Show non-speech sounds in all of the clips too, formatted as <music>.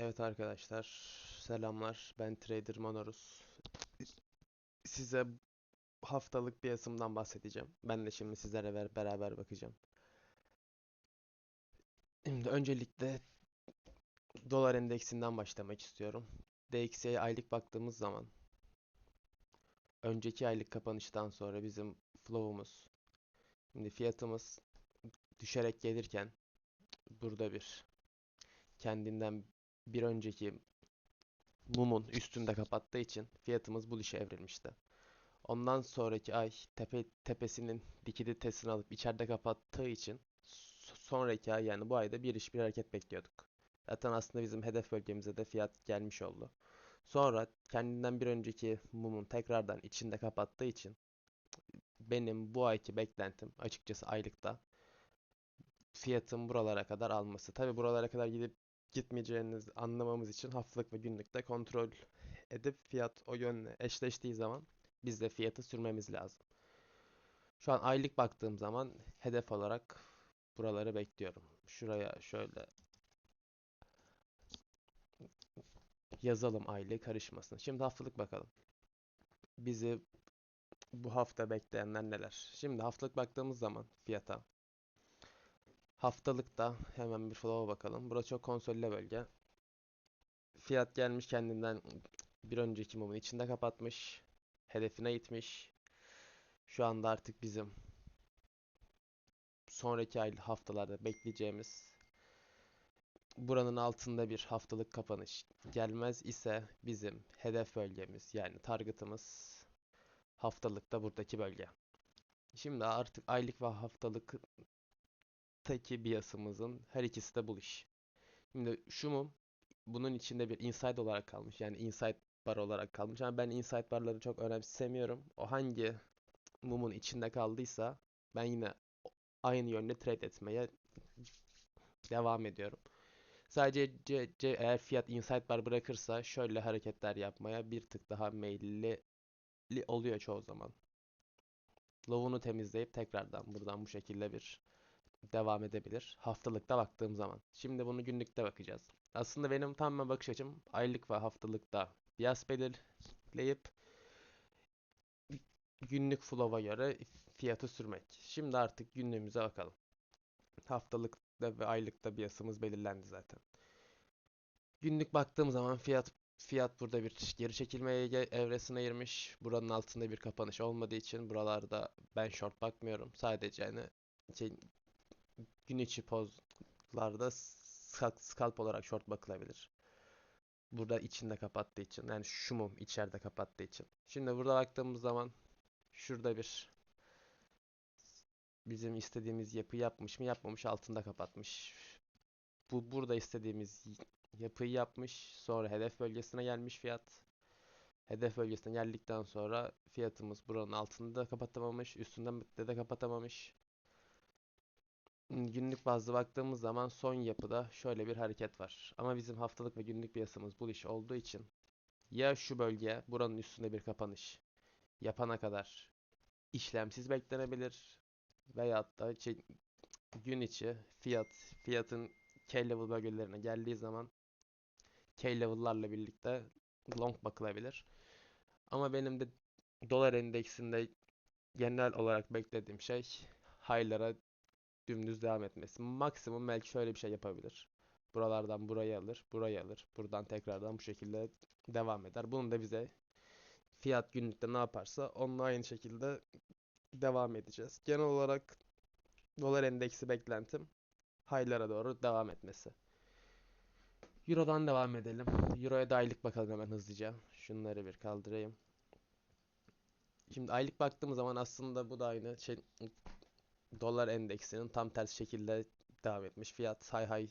Evet arkadaşlar, selamlar. Ben Trader Monorus. Size haftalık bir yasımdan bahsedeceğim. Ben de şimdi sizlere beraber bakacağım. Şimdi öncelikle dolar endeksinden başlamak istiyorum. DXY'ye aylık baktığımız zaman önceki aylık kapanıştan sonra bizim flow'umuz şimdi fiyatımız düşerek gelirken burada bir kendinden bir önceki mumun üstünde kapattığı için fiyatımız bu dişe evrilmişti. Ondan sonraki ay tepe tepesinin likiditesini alıp içeride kapattığı için so- sonraki ay yani bu ayda bir iş bir hareket bekliyorduk. Zaten aslında bizim hedef bölgemize de fiyat gelmiş oldu. Sonra kendinden bir önceki mumun tekrardan içinde kapattığı için benim bu ayki beklentim açıkçası aylıkta fiyatın buralara kadar alması. Tabi buralara kadar gidip gitmeyeceğinizi anlamamız için haftalık ve günlükte kontrol edip fiyat o yönle eşleştiği zaman biz de fiyatı sürmemiz lazım. Şu an aylık baktığım zaman hedef olarak buraları bekliyorum. Şuraya şöyle yazalım aylık karışmasın. Şimdi haftalık bakalım. Bizi bu hafta bekleyenler neler? Şimdi haftalık baktığımız zaman fiyata haftalıkta hemen bir flow'a bakalım. Burası çok konsolide bölge. Fiyat gelmiş kendinden bir önceki mumun içinde kapatmış. Hedefine gitmiş. Şu anda artık bizim sonraki ay haftalarda bekleyeceğimiz buranın altında bir haftalık kapanış gelmez ise bizim hedef bölgemiz yani targetımız haftalıkta buradaki bölge. Şimdi artık aylık ve haftalıktaki biasımızın her ikisi de bu iş. Şimdi şu mum bunun içinde bir inside olarak kalmış. Yani inside bar olarak kalmış. Ama ben inside barları çok önemsemiyorum. O hangi mumun içinde kaldıysa ben yine aynı yönde trade etmeye devam ediyorum. Sadece C- C- eğer fiyat inside bar bırakırsa şöyle hareketler yapmaya bir tık daha meyilli li- oluyor çoğu zaman. Low'unu temizleyip tekrardan buradan bu şekilde bir devam edebilir. Haftalıkta baktığım zaman. Şimdi bunu günlükte bakacağız. Aslında benim tamamen bakış açım aylık ve haftalıkta bias belirleyip günlük flow'a göre fiyatı sürmek. Şimdi artık günlüğümüze bakalım. Haftalıkta ve aylıkta biasımız belirlendi zaten. Günlük baktığım zaman fiyat fiyat burada bir geri çekilmeye ge- evresine girmiş. Buranın altında bir kapanış olmadığı için buralarda ben short bakmıyorum. Sadece yani şey, gün içi pozlarda scalp olarak short bakılabilir. Burada içinde kapattığı için yani şu mum içeride kapattığı için. Şimdi burada baktığımız zaman şurada bir bizim istediğimiz yapı yapmış mı yapmamış altında kapatmış. Bu burada istediğimiz yapıyı yapmış. Sonra hedef bölgesine gelmiş fiyat. Hedef bölgesine geldikten sonra fiyatımız buranın altında da kapatamamış, üstünde de de kapatamamış. Günlük bazda baktığımız zaman son yapıda şöyle bir hareket var. Ama bizim haftalık ve günlük piyasımız bu iş olduğu için ya şu bölge buranın üstünde bir kapanış yapana kadar işlemsiz beklenebilir veyahut da şey, gün içi fiyat fiyatın K-level bölgelerine geldiği zaman K-level'larla birlikte long bakılabilir. Ama benim de dolar endeksinde genel olarak beklediğim şey high'lara dümdüz devam etmesi. Maksimum belki şöyle bir şey yapabilir. Buralardan burayı alır, burayı alır. Buradan tekrardan bu şekilde devam eder. Bunun da bize fiyat günlükte ne yaparsa onunla aynı şekilde devam edeceğiz. Genel olarak dolar endeksi beklentim high'lara doğru devam etmesi. Euro'dan devam edelim. Euro'ya da aylık bakalım hemen hızlıca. Şunları bir kaldırayım. Şimdi aylık baktığımız zaman aslında bu da aynı şey dolar endeksinin tam tersi şekilde devam etmiş. Fiyat hay hay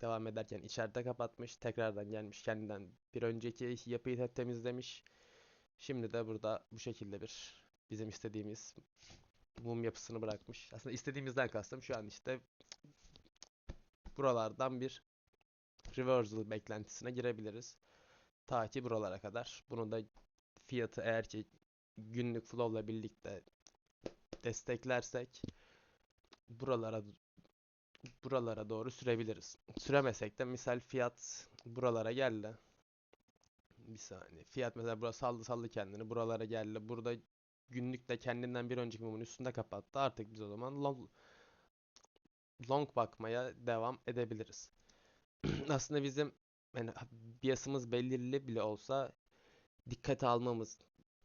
devam ederken içeride kapatmış. Tekrardan gelmiş kendinden bir önceki yapıyı te- temizlemiş. Şimdi de burada bu şekilde bir bizim istediğimiz mum yapısını bırakmış. Aslında istediğimizden kastım şu an işte buralardan bir reversal beklentisine girebiliriz. Ta ki buralara kadar. Bunu da fiyatı eğer ki günlük flow'la birlikte desteklersek buralara buralara doğru sürebiliriz. Süremesek de misal fiyat buralara geldi. Bir saniye. Fiyat mesela burası saldı saldı kendini. Buralara geldi. Burada günlük de kendinden bir önceki mumun üstünde kapattı. Artık biz o zaman long, long bakmaya devam edebiliriz. <clears throat> Aslında bizim yani biasımız belirli bile olsa dikkate almamız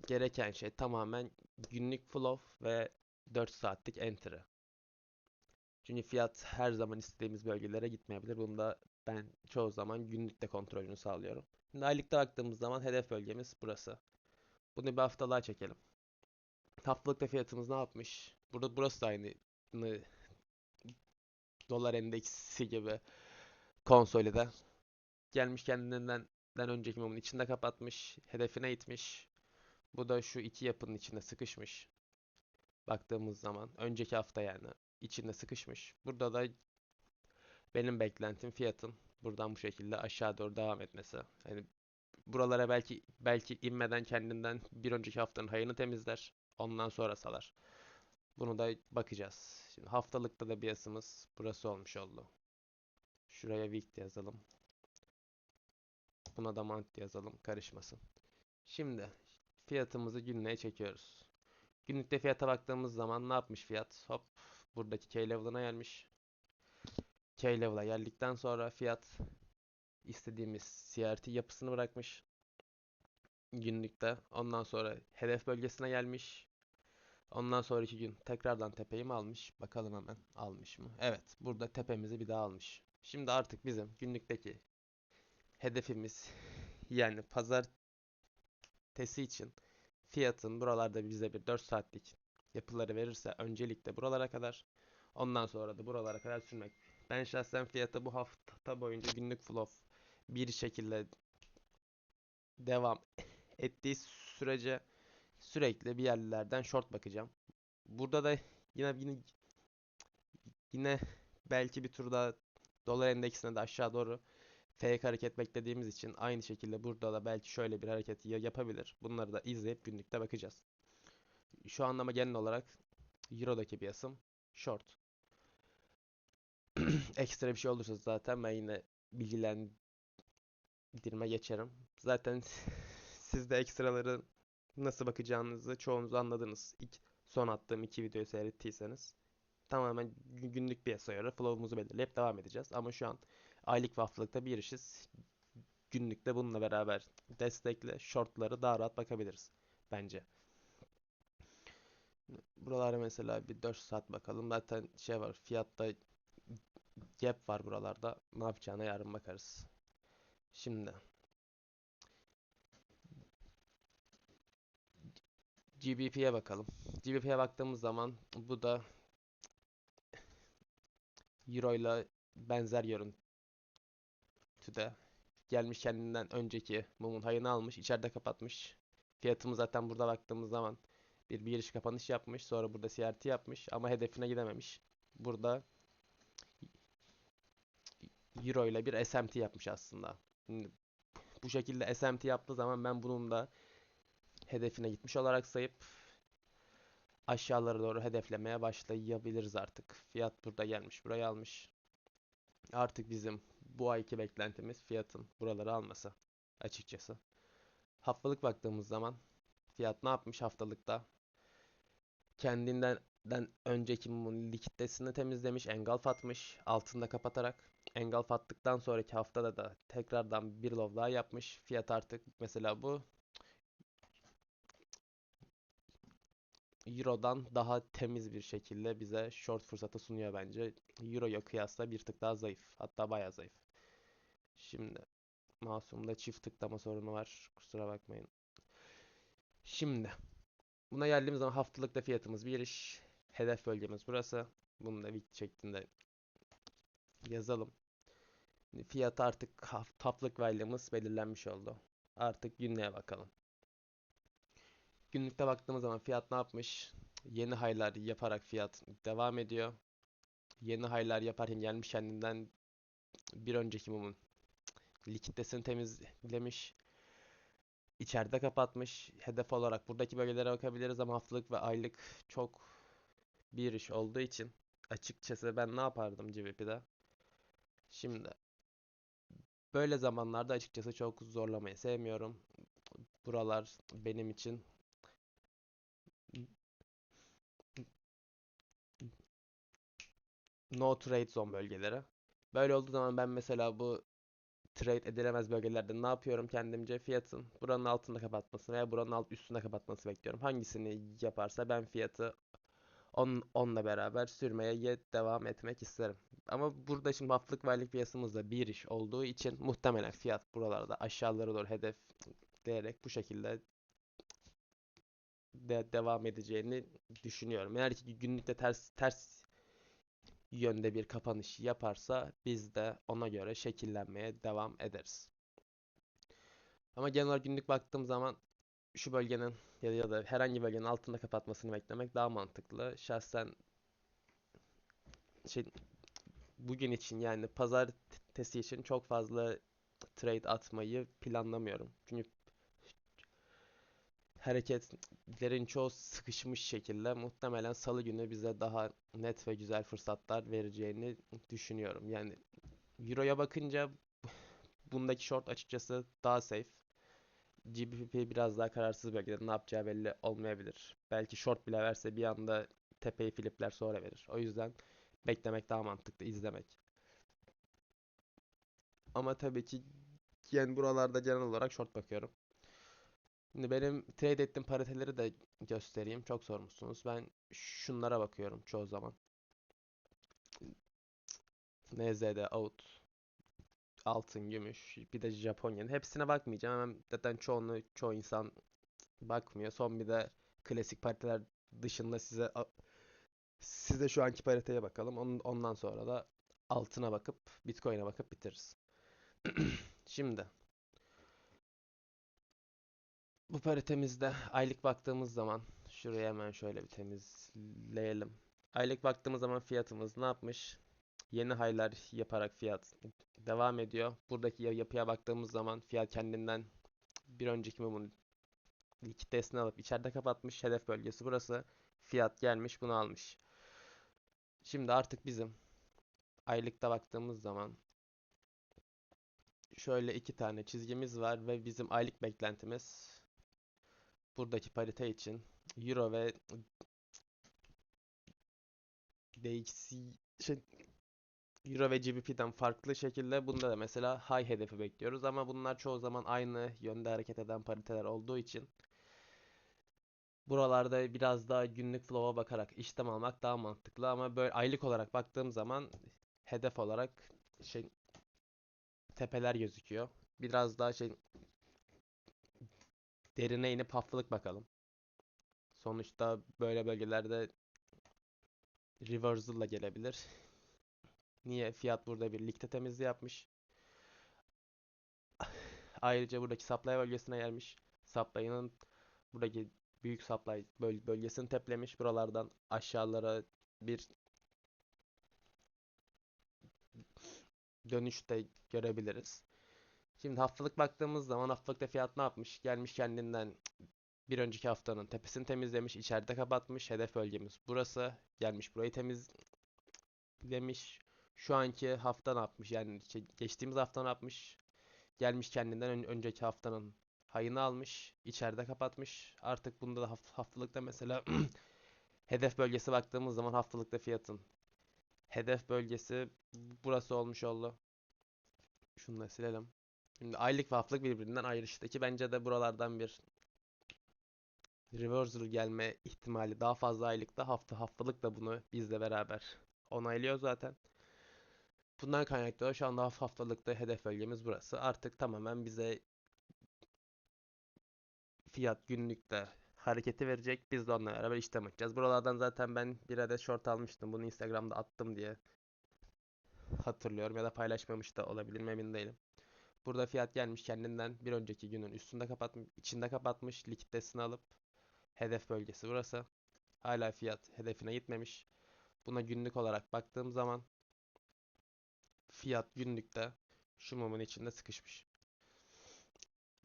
gereken şey tamamen günlük flow ve 4 saatlik entry. Çünkü fiyat her zaman istediğimiz bölgelere gitmeyebilir. Bunu da ben çoğu zaman günlükte kontrolünü sağlıyorum. Şimdi aylıkta baktığımız zaman hedef bölgemiz burası. Bunu bir haftalığa çekelim. Haftalıkta fiyatımız ne yapmış? Burada burası da aynı dolar endeksi gibi konsolide. Gelmiş kendinden önceki mumun içinde kapatmış. Hedefine itmiş. Bu da şu iki yapının içinde sıkışmış. Baktığımız zaman önceki hafta yani içinde sıkışmış. Burada da benim beklentim fiyatın buradan bu şekilde aşağı doğru devam etmesi. Yani buralara belki belki inmeden kendinden bir önceki haftanın hayını temizler. Ondan sonra salar. Bunu da bakacağız. Şimdi haftalıkta da biasımız burası olmuş oldu. Şuraya week yazalım. Buna da month yazalım. Karışmasın. Şimdi fiyatımızı günlüğe çekiyoruz. Günlükte fiyata baktığımız zaman ne yapmış fiyat? Hop buradaki K level'ına gelmiş. K level'a geldikten sonra fiyat istediğimiz CRT yapısını bırakmış. Günlükte. Ondan sonra hedef bölgesine gelmiş. Ondan sonraki gün tekrardan tepeyi mi almış? Bakalım hemen almış mı? Evet. Burada tepemizi bir daha almış. Şimdi artık bizim günlükteki hedefimiz yani pazartesi için fiyatın buralarda bize bir 4 saatlik yapıları verirse öncelikle buralara kadar ondan sonra da buralara kadar sürmek. Ben şahsen fiyata bu hafta boyunca günlük flow bir şekilde devam ettiği sürece sürekli bir yerlerden short bakacağım. Burada da yine yine yine belki bir tur daha dolar endeksine de aşağı doğru fake hareket beklediğimiz için aynı şekilde burada da belki şöyle bir hareket yapabilir. Bunları da izleyip günlükte bakacağız. Şu an ama genel olarak Euro'daki piyasam short. <clears throat> Ekstra bir şey olursa zaten ben yine bilgilendirme geçerim. Zaten <laughs> siz de ekstraları nasıl bakacağınızı çoğunuz anladınız. İlk son attığım iki videoyu seyrettiyseniz. Tamamen günlük piyasa göre flow'umuzu belirleyip devam edeceğiz. Ama şu an aylık ve haftalıkta bir işiz. Günlükte bununla beraber destekle shortları daha rahat bakabiliriz. Bence. Buralara mesela bir 4 saat bakalım. Zaten şey var fiyatta gap var buralarda. Ne yapacağına yarın bakarız. Şimdi GBP'ye bakalım. GBP'ye baktığımız zaman bu da Euro ile benzer görüntüde. Gelmiş kendinden önceki mumun hayını almış. içeride kapatmış. Fiyatımız zaten burada baktığımız zaman bir giriş kapanış yapmış. Sonra burada CRT yapmış. Ama hedefine gidememiş. Burada Euro ile bir SMT yapmış aslında. Bu şekilde SMT yaptığı zaman ben bunun da hedefine gitmiş olarak sayıp aşağılara doğru hedeflemeye başlayabiliriz artık. Fiyat burada gelmiş, burayı almış. Artık bizim bu ayki beklentimiz fiyatın buraları alması açıkçası. Haftalık baktığımız zaman fiyat ne yapmış haftalıkta? Kendinden önceki mumun likiditesini temizlemiş, engulf atmış, altında kapatarak. Engulf attıktan sonraki haftada da tekrardan bir low daha yapmış. Fiyat artık mesela bu Euro'dan daha temiz bir şekilde bize short fırsatı sunuyor bence. Euro'ya kıyasla bir tık daha zayıf. Hatta bayağı zayıf. Şimdi Masum'da çift tıklama sorunu var. Kusura bakmayın. Şimdi buna geldiğimiz zaman haftalıkta fiyatımız bir iş. Hedef bölgemiz burası. Bunu da week şeklinde yazalım. Fiyat artık haftalık varyemiz belirlenmiş oldu. Artık günlüğe bakalım. Günlükte baktığımız zaman fiyat ne yapmış? Yeni high'lar yaparak fiyat devam ediyor. Yeni high'lar yaparken gelmiş kendinden bir önceki mumun likiditesini temizlemiş. İçeride kapatmış. Hedef olarak buradaki bölgelere bakabiliriz ama haftalık ve aylık çok bir iş olduğu için açıkçası ben ne yapardım GBP'de? Şimdi Böyle zamanlarda açıkçası çok zorlamayı sevmiyorum. Buralar benim için no trade zone bölgeleri. Böyle olduğu zaman ben mesela bu trade edilemez bölgelerde ne yapıyorum kendimce fiyatın buranın altında kapatmasını veya buranın alt üstünde kapatmasını bekliyorum. Hangisini yaparsa ben fiyatı on, onunla beraber sürmeye ye- devam etmek isterim. Ama burada şimdi haftalık ve aylık piyasamızda bir iş olduğu için muhtemelen fiyat buralarda aşağılara doğru hedef diyerek bu şekilde de devam edeceğini düşünüyorum. Eğer ki günlükte ters ters yönde bir kapanış yaparsa biz de ona göre şekillenmeye devam ederiz. Ama genel olarak günlük baktığım zaman şu bölgenin ya da, ya da herhangi bölgenin altında kapatmasını beklemek daha mantıklı. Şahsen şey, bugün için yani pazartesi için çok fazla trade atmayı planlamıyorum. Çünkü hareketlerin çoğu sıkışmış şekilde muhtemelen salı günü bize daha net ve güzel fırsatlar vereceğini düşünüyorum. Yani Euro'ya bakınca bundaki short açıkçası daha safe. GBP biraz daha kararsız bölgede ne yapacağı belli olmayabilir. Belki short bile verse bir anda tepeyi flipler sonra verir. O yüzden beklemek daha mantıklı, izlemek. Ama tabii ki yani buralarda genel olarak short bakıyorum. Şimdi benim trade ettiğim pariteleri de göstereyim. Çok sormuşsunuz. Ben şunlara bakıyorum çoğu zaman. NZD, out, altın, gümüş, bir de Japonya'nın. Hepsine bakmayacağım. Hemen zaten çoğunu çoğu insan bakmıyor. Son bir de klasik pariteler dışında size size şu anki pariteye bakalım. Onun- Ondan sonra da altına bakıp Bitcoin'e bakıp bitiririz. <clears throat> Şimdi bu paritemizde aylık baktığımız zaman şuraya hemen şöyle bir temizleyelim. Aylık baktığımız zaman fiyatımız ne yapmış? Yeni high'lar yaparak fiyat devam ediyor. Buradaki ya- yapıya baktığımız zaman fiyat kendinden bir önceki mumun likiditesini alıp içeride kapatmış. Hedef bölgesi burası. Fiyat gelmiş bunu almış. Şimdi artık bizim aylıkta baktığımız zaman şöyle iki tane çizgimiz var ve bizim aylık beklentimiz buradaki parite için Euro ve DXY şey, Euro ve GBP'den farklı şekilde bunda da mesela high hedefi bekliyoruz ama bunlar çoğu zaman aynı yönde hareket eden pariteler olduğu için buralarda biraz daha günlük flow'a bakarak işlem almak daha mantıklı ama böyle aylık olarak baktığım zaman hedef olarak şey tepeler gözüküyor. Biraz daha şey derine inip haftalık bakalım. Sonuçta böyle bölgelerde reversal'la gelebilir. Niye? Fiyat burada bir likte temizliği yapmış. Ayrıca buradaki supply bölgesine gelmiş. Supply'ın buradaki büyük supply böl- bölgesini teplemiş. Buralardan aşağılara bir dönüş de görebiliriz. Şimdi haftalık baktığımız zaman haftalıkta fiyat ne yapmış? Gelmiş kendinden bir önceki haftanın tepesini temizlemiş, içeride kapatmış. Hedef bölgemiz burası. Gelmiş burayı temizlemiş. Şu anki hafta ne yapmış? Yani şey, geçtiğimiz hafta ne yapmış? Gelmiş kendinden ön- önceki haftanın hayını almış, içeride kapatmış. Artık bunda da haft- haftalıkta mesela <clears throat> hedef bölgesi baktığımız zaman haftalıkta fiyatın hedef bölgesi burası olmuş oldu. Şunu da silelim. Şimdi aylık ve haftalık birbirinden ayrıştaki bence de buralardan bir reversal gelme ihtimali daha fazla aylıkta hafta haftalık da bunu bizle beraber onaylıyor zaten. Bundan kaynaklı şu anda haf- haftalıkta hedef bölgemiz burası. Artık tamamen bize fiyat günlükte hareketi verecek. Biz de onunla beraber işlem açacağız. Buralardan zaten ben bir adet short almıştım. Bunu Instagram'da attım diye hatırlıyorum ya da paylaşmamış da olabilirim emin değilim. Burada fiyat gelmiş kendinden bir önceki günün üstünde kapatmış, içinde kapatmış. Likiditesini alıp hedef bölgesi burası. Hala fiyat hedefine gitmemiş. Buna günlük olarak baktığım zaman fiyat günlükte şu mumun içinde sıkışmış.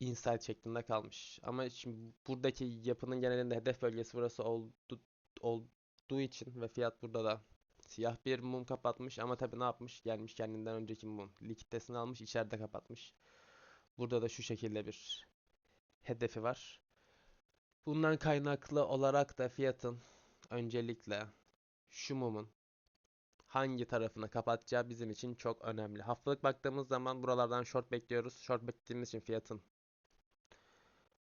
Inside şeklinde kalmış. Ama şimdi buradaki yapının genelinde hedef bölgesi burası oldu, olduğu için ve fiyat burada da Siyah bir mum kapatmış ama tabii ne yapmış? Gelmiş kendinden önceki mum. Likiditesini almış içeride kapatmış. Burada da şu şekilde bir hedefi var. Bundan kaynaklı olarak da fiyatın öncelikle şu mumun hangi tarafını kapatacağı bizim için çok önemli. Haftalık baktığımız zaman buralardan short bekliyoruz. Short beklediğimiz için fiyatın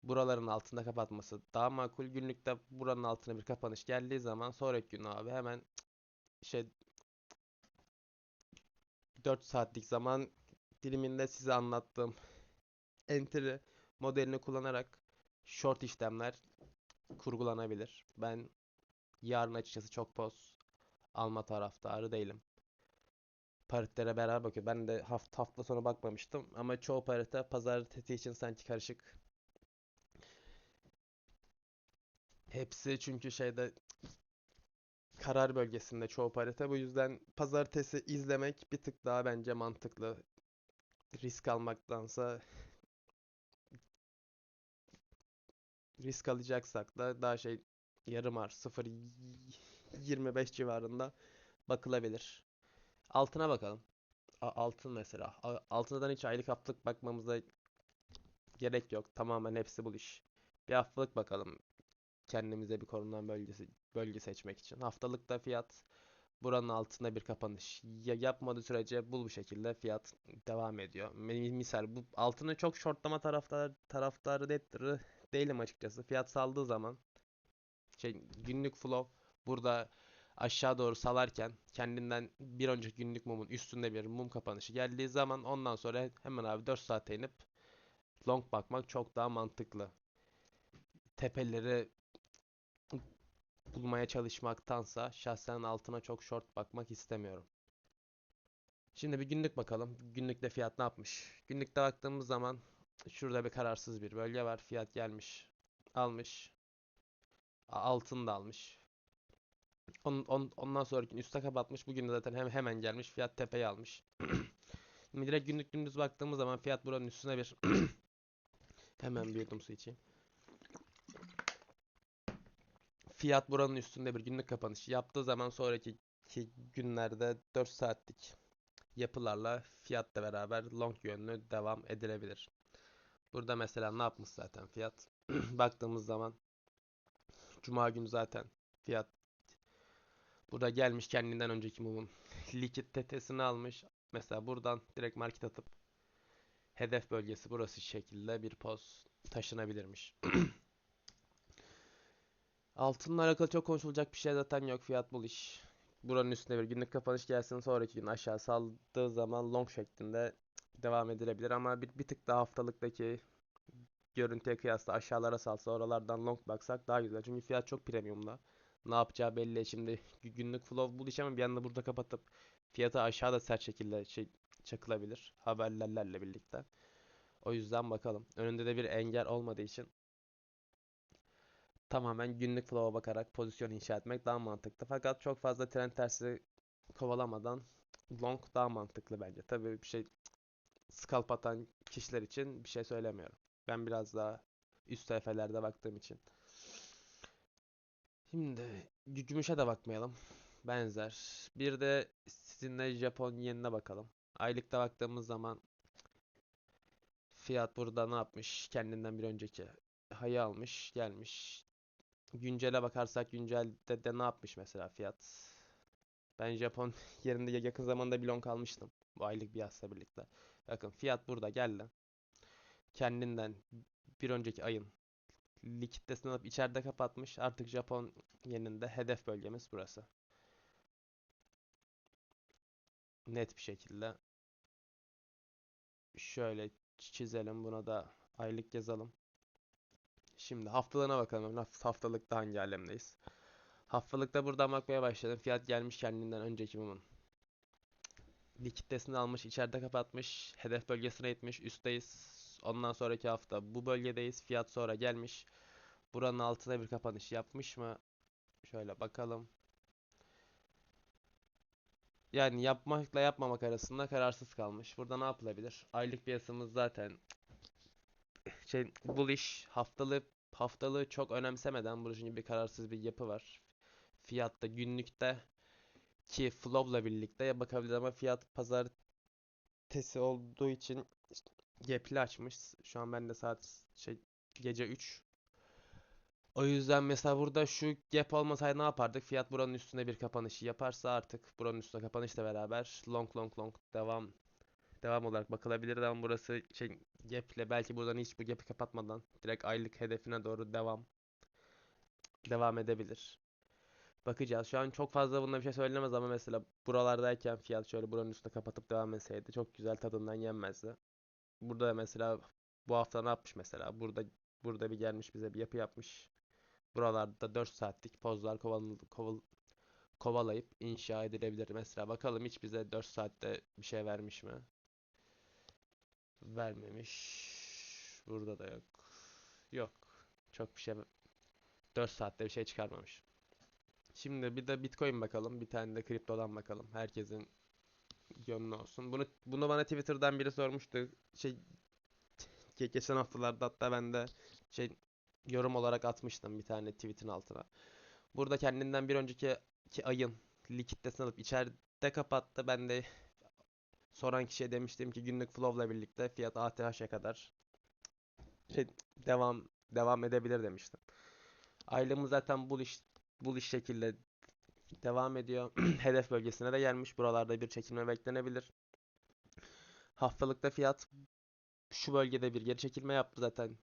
buraların altında kapatması daha makul. Günlükte buranın altına bir kapanış geldiği zaman sonraki gün abi hemen şey 4 saatlik zaman diliminde size anlattığım entry modelini kullanarak short işlemler kurgulanabilir. Ben yarın açıkçası çok poz alma taraftarı değilim. Paritlere beraber bakıyor. Ben de hafta hafta sonu bakmamıştım ama çoğu parite pazartesi için sanki karışık. Hepsi çünkü şeyde karar bölgesinde çoğu parite. Bu yüzden pazartesi izlemek bir tık daha bence mantıklı. Risk almaktansa risk alacaksak da daha şey yarım ar 0.25 civarında bakılabilir. Altına bakalım. A- altın mesela. A- Altından hiç aylık haftalık bakmamıza gerek yok. Tamamen hepsi bu iş. Bir haftalık bakalım. Kendimize bir korunan bölgesi bölge seçmek için. Haftalıkta fiyat buranın altında bir kapanış. Ya yapmadığı sürece bu şekilde fiyat devam ediyor. Mi- Misal bu altını çok shortlama taraftar taraftarı de- değilim açıkçası. Fiyat saldığı zaman şey günlük flow burada aşağı doğru salarken kendinden bir önceki günlük mumun üstünde bir mum kapanışı geldiği zaman ondan sonra hemen abi 4 saate inip long bakmak çok daha mantıklı. Tepeleri bulmaya çalışmaktansa şahsen altına çok short bakmak istemiyorum. Şimdi bir günlük bakalım. Günlükte fiyat ne yapmış? Günlükte baktığımız zaman şurada bir kararsız bir bölge var. Fiyat gelmiş, almış. Altın da almış. On, on- ondan sonraki gün üste kapatmış. Bugün de zaten hem, hemen gelmiş. Fiyat tepeyi almış. <clears throat> Şimdi direkt günlük dümdüz baktığımız zaman fiyat buranın üstüne bir <clears throat> hemen bir yudum su içeyim. Fiyat buranın üstünde bir günlük kapanış yaptığı zaman sonraki ki günlerde 4 saatlik yapılarla fiyatla beraber long yönlü devam edilebilir. Burada mesela ne yapmış zaten fiyat? <clears throat> Baktığımız zaman Cuma günü zaten fiyat burada gelmiş kendinden önceki mumun <laughs> likit tetesini almış. Mesela buradan direkt market atıp hedef bölgesi burası şekilde bir poz taşınabilirmiş. <clears throat> Altınla alakalı çok konuşulacak bir şey zaten yok. Fiyat bul iş. Buranın üstüne bir günlük kapanış gelsin. Sonraki gün aşağı saldığı zaman long şeklinde devam edilebilir. Ama bir, bir tık daha haftalıktaki görüntüye kıyasla aşağılara salsa oralardan long baksak daha güzel. Çünkü fiyat çok premiumda. Ne yapacağı belli. Şimdi gü- günlük flow bul iş ama bir anda burada kapatıp fiyatı aşağıda sert şekilde şey çakılabilir. Haberlerle birlikte. O yüzden bakalım. Önünde de bir engel olmadığı için tamamen günlük flow'a bakarak pozisyon inşa etmek daha mantıklı. Fakat çok fazla trend tersi kovalamadan long daha mantıklı bence. Tabii bir şey scalp atan kişiler için bir şey söylemiyorum. Ben biraz daha üst sayfelerde baktığım için. Şimdi gü- gümüşe de bakmayalım. Benzer. Bir de sizinle Japon yenine bakalım. Aylıkta baktığımız zaman fiyat burada ne yapmış? Kendinden bir önceki hayı almış, gelmiş. Güncele bakarsak güncelde de ne yapmış mesela fiyat? Ben Japon <laughs> yerinde ya- yakın zamanda bir long almıştım. Bu aylık biatla birlikte. Bakın fiyat burada geldi. Kendinden bir önceki ayın likiditesini alıp içeride kapatmış. Artık Japon yeninde hedef bölgemiz burası. Net bir şekilde. Şöyle çizelim. Buna da aylık yazalım. Şimdi haftalığına bakalım. Haft- Haftalıkta hangi alemdeyiz? Haftalıkta buradan bakmaya başladım. Fiyat gelmiş kendinden önceki mumun. Likiditesini almış, içeride kapatmış, hedef bölgesine gitmiş, üstteyiz. Ondan sonraki hafta bu bölgedeyiz. Fiyat sonra gelmiş. Buranın altına bir kapanış yapmış mı? Şöyle bakalım. Yani yapmakla yapmamak arasında kararsız kalmış. Burada ne yapılabilir? Aylık piyasamız zaten şey bullish haftalık haftalığı çok önemsemeden burada bir kararsız bir yapı var. Fiyatta günlükte ki flow'la birlikte bakabiliriz ama fiyat pazartesi olduğu için işte gap'li açmış. Şu an bende saat şey gece 3. O yüzden mesela burada şu gap olmasaydı ne yapardık? Fiyat buranın üstünde bir kapanışı yaparsa artık buranın üstünde kapanışla beraber long long long devam devam olarak bakılabilir ama burası şey gap ile belki buradan hiç bu gap'i kapatmadan direkt aylık hedefine doğru devam devam edebilir. Bakacağız. Şu an çok fazla bunda bir şey söylenemez ama mesela buralardayken fiyat şöyle buranın üstüne kapatıp devam etseydi çok güzel tadından yenmezdi. Burada mesela bu hafta ne yapmış mesela? Burada burada bir gelmiş bize bir yapı yapmış. Buralarda 4 saatlik pozlar koval, koval, kovalayıp inşa edilebilir. Mesela bakalım hiç bize 4 saatte bir şey vermiş mi? Vermemiş. Burada da yok. Yok. Çok bir şey 4 saatte bir şey çıkarmamış. Şimdi bir de Bitcoin bakalım. Bir tane de kriptodan bakalım. Herkesin gönlü olsun. Bunu bunu bana Twitter'dan biri sormuştu. Şey ge- geçen haftalarda hatta ben de şey yorum olarak atmıştım bir tane tweet'in altına. Burada kendinden bir önceki ki ayın likiditesini alıp içeride kapattı. Ben de soran kişiye demiştim ki günlük flow'la birlikte fiyat ATH'e kadar şey devam devam edebilir demiştim. Aylığımız zaten bullish bullish şekilde devam ediyor. <clears throat> Hedef bölgesine de gelmiş. Buralarda bir çekilme beklenebilir. Haftalıkta fiyat şu bölgede bir geri çekilme yaptı zaten.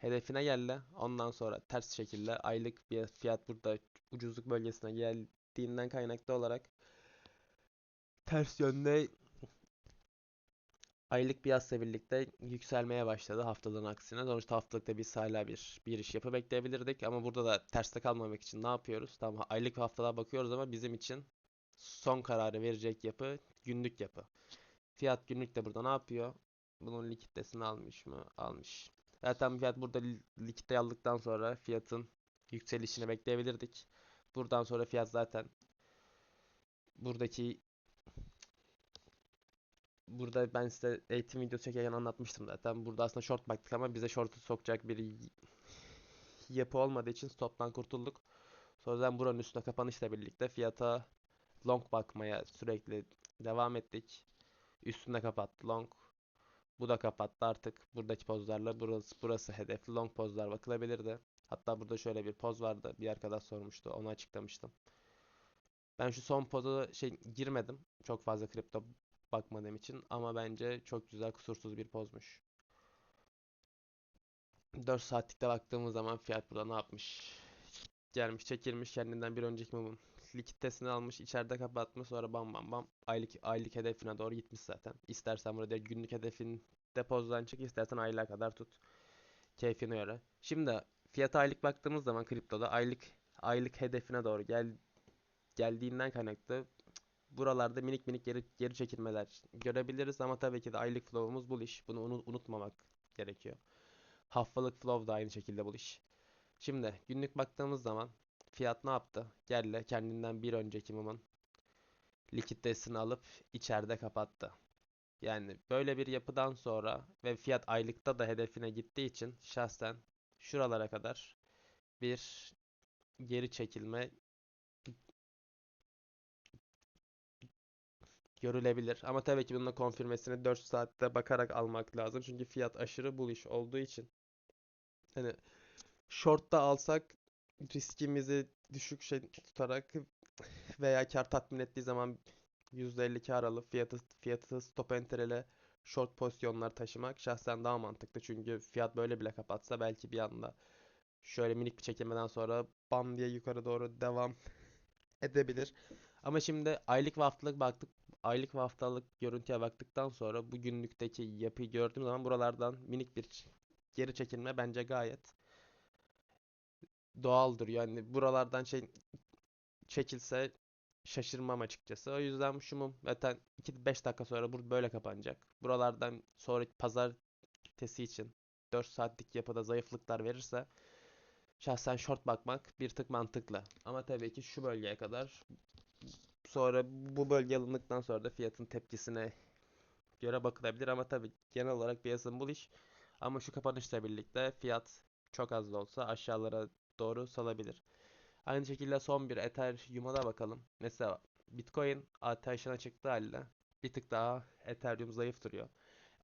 Hedefine geldi. Ondan sonra ters şekilde aylık bir fiyat burada ucuzluk bölgesine geldiğinden kaynaklı olarak ters yönde aylık piyasla birlikte yükselmeye başladı haftalığın aksine. Sonuçta haftalıkta biz hala bir bir iş yapı bekleyebilirdik ama burada da terste kalmamak için ne yapıyoruz? Tamam aylık ve haftalığa bakıyoruz ama bizim için son kararı verecek yapı günlük yapı. Fiyat günlük de burada ne yapıyor? Bunun likiditesini almış mı? Almış. Zaten fiyat burada li- likitte aldıktan sonra fiyatın yükselişini bekleyebilirdik. Buradan sonra fiyat zaten buradaki burada ben size eğitim videosu çekerken anlatmıştım zaten. Burada aslında short baktık ama bize short'u sokacak bir yapı olmadığı için stop'tan kurtulduk. Sonradan buranın üstüne kapanışla birlikte fiyata long bakmaya sürekli devam ettik. Üstünde kapattı long. Bu da kapattı artık. Buradaki pozlarla burası, burası hedefli long pozlar bakılabilirdi. Hatta burada şöyle bir poz vardı. Bir arkadaş sormuştu. Onu açıklamıştım. Ben şu son poza şey girmedim. Çok fazla kripto bakmadığım için ama bence çok güzel kusursuz bir pozmuş. 4 saatlikte baktığımız zaman fiyat burada ne yapmış? Gelmiş çekilmiş kendinden bir önceki mumun likiditesini almış içeride kapatmış sonra bam bam bam aylık aylık hedefine doğru gitmiş zaten. İstersen burada günlük hedefin depozdan çık istersen aylığa kadar tut. Keyfine göre. Şimdi fiyata aylık baktığımız zaman kriptoda aylık aylık hedefine doğru gel geldiğinden kaynaklı buralarda minik minik geri, geri çekilmeler görebiliriz ama tabii ki de aylık flow'umuz bullish. Bunu unu- unutmamak gerekiyor. Haftalık flow da aynı şekilde bullish. Şimdi günlük baktığımız zaman fiyat ne yaptı? Geldi kendinden bir önceki mumun likiditesini alıp içeride kapattı. Yani böyle bir yapıdan sonra ve fiyat aylıkta da hedefine gittiği için şahsen şuralara kadar bir geri çekilme görülebilir. Ama tabii ki bunun konfirmesini 4 saatte bakarak almak lazım. Çünkü fiyat aşırı bullish olduğu için. Hani short'ta alsak riskimizi düşük şey tutarak veya kar tatmin ettiği zaman %50 kar alıp fiyatı fiyatı stop enter ile short pozisyonlar taşımak şahsen daha mantıklı. Çünkü fiyat böyle bile kapatsa belki bir anda şöyle minik bir çekilmeden sonra bam diye yukarı doğru devam <laughs> edebilir. Ama şimdi aylık ve haftalık baktık. Aylık ve haftalık görüntüye baktıktan sonra bu günlükteki yapıyı gördüğüm zaman buralardan minik bir geri çekilme bence gayet doğaldır. Yani buralardan şey çekilse şaşırmam açıkçası. O yüzden şu mum zaten 2-5 dakika sonra bu böyle kapanacak. Buralardan sonraki pazartesi için 4 saatlik yapıda zayıflıklar verirse şahsen short bakmak bir tık mantıklı. Ama tabii ki şu bölgeye kadar sonra bu bölge alındıktan sonra da fiyatın tepkisine göre bakılabilir ama tabii genel olarak piyasanın bullish ama şu kapanışla birlikte fiyat çok az da olsa aşağılara doğru salabilir. Aynı şekilde son bir Ethereum'a da bakalım. Mesela Bitcoin ateşine çıktığı halde bir tık daha Ethereum zayıf duruyor.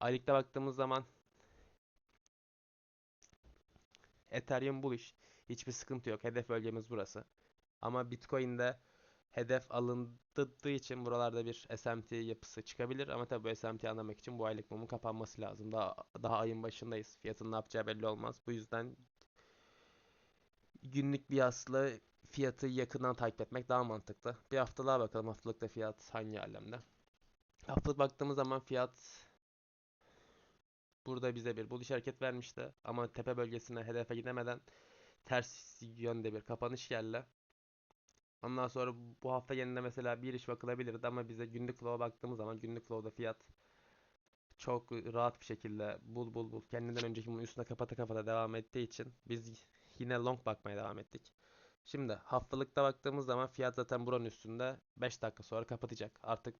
Aylıkta baktığımız zaman Ethereum bullish. Hiçbir sıkıntı yok. Hedef bölgemiz burası. Ama Bitcoin'de hedef alındığı için buralarda bir SMT yapısı çıkabilir. Ama tabii bu SMT anlamak için bu aylık mumun kapanması lazım. Daha, daha ayın başındayız. Fiyatın ne yapacağı belli olmaz. Bu yüzden günlük bir yasla fiyatı yakından takip etmek daha mantıklı. Bir haftalığa bakalım. Haftalıkta fiyat hangi alemde? Haftalık baktığımız zaman fiyat burada bize bir bullish hareket vermişti. Ama tepe bölgesine hedefe gidemeden ters yönde bir kapanış geldi. Ondan sonra bu hafta yenide mesela bir iş bakılabilirdi ama bize günlük flow'a baktığımız zaman günlük flow'da fiyat çok rahat bir şekilde bul bul bul kendinden önceki bunun üstüne kapata kapata devam ettiği için biz yine long bakmaya devam ettik. Şimdi haftalıkta baktığımız zaman fiyat zaten buranın üstünde 5 dakika sonra kapatacak. Artık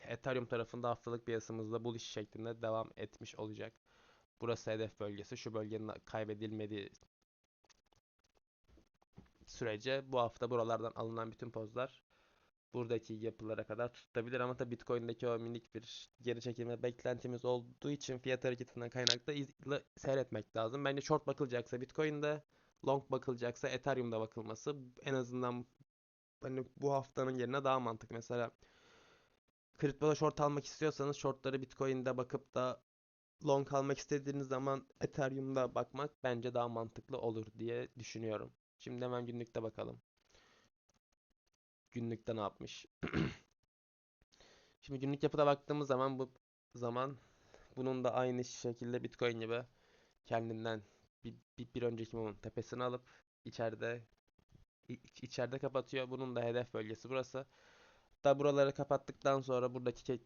Ethereum tarafında haftalık piyasamızda bullish şeklinde devam etmiş olacak. Burası hedef bölgesi. Şu bölgenin kaybedilmediği sürece bu hafta buralardan alınan bütün pozlar buradaki yapılara kadar tutabilir ama tabii Bitcoin'deki o minik bir geri çekilme beklentimiz olduğu için fiyat hareketinden kaynaklı izle, seyretmek lazım. Bence short bakılacaksa Bitcoin'de, long bakılacaksa Ethereum'da bakılması en azından hani bu haftanın yerine daha mantıklı. Mesela kriptoda short almak istiyorsanız shortları Bitcoin'de bakıp da long almak istediğiniz zaman Ethereum'da bakmak bence daha mantıklı olur diye düşünüyorum. Şimdi hemen günlükte bakalım. Günlükte ne yapmış? <clears throat> Şimdi günlük yapıda baktığımız zaman bu zaman bunun da aynı şekilde Bitcoin gibi kendinden bir, bir, bir önceki mumun tepesini alıp içeride iç- içeride kapatıyor. Bunun da hedef bölgesi burası. Da buraları kapattıktan sonra buradaki K,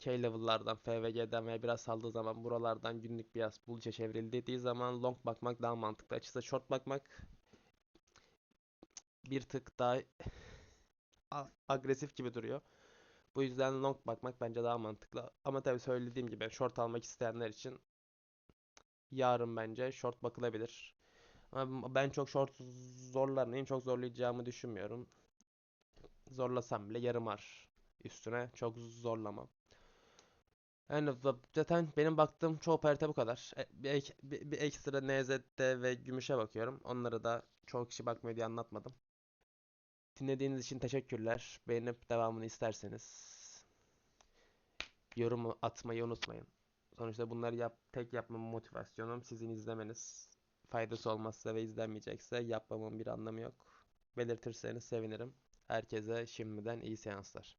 K level'lardan, FVG'den veya biraz saldığı zaman buralardan günlük biraz bullish'e çevrildiği zaman long bakmak daha mantıklı. Açıkçası short bakmak bir tık daha agresif gibi duruyor. Bu yüzden long bakmak bence daha mantıklı. Ama tabii söylediğim gibi short almak isteyenler için yarın bence short bakılabilir. Ama ben çok short zorlar mıyım? Çok zorlayacağımı düşünmüyorum. Zorlasam bile yarım ar üstüne çok zorlamam. Yani za- zaten benim baktığım çoğu parite bu kadar. E, Bir, ek- bir, bir ekstra NZ'de ve gümüşe bakıyorum. Onları da çoğu kişi bakmıyor diye anlatmadım. Dinlediğiniz için teşekkürler. Beğenip devamını isterseniz yorum atmayı unutmayın. Sonuçta bunları yap, tek yapmamın motivasyonum sizin izlemeniz. Faydası olmazsa ve izlenmeyecekse yapmamın bir anlamı yok. Belirtirseniz sevinirim. Herkese şimdiden iyi seanslar.